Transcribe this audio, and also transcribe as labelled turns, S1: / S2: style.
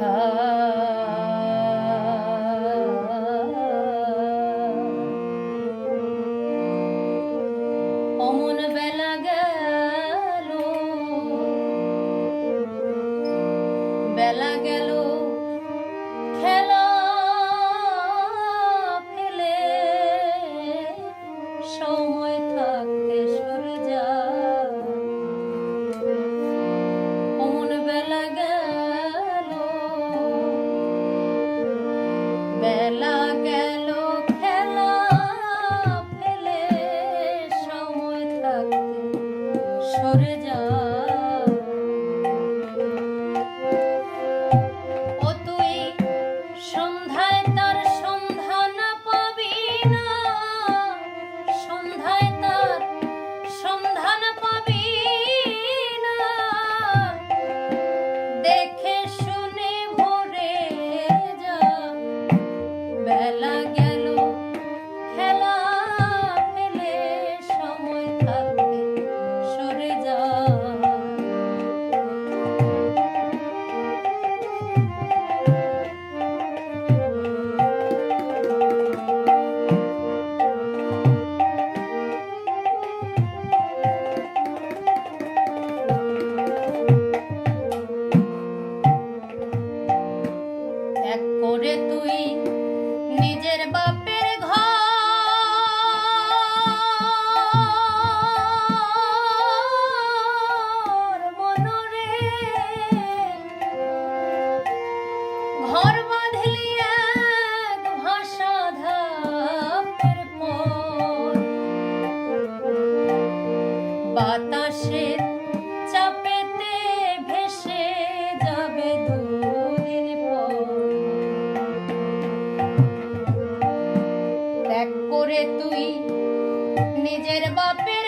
S1: heart. বেলা খেলা ফেলে সরে যা ত্যাগ করে তুই। নিজের বাপের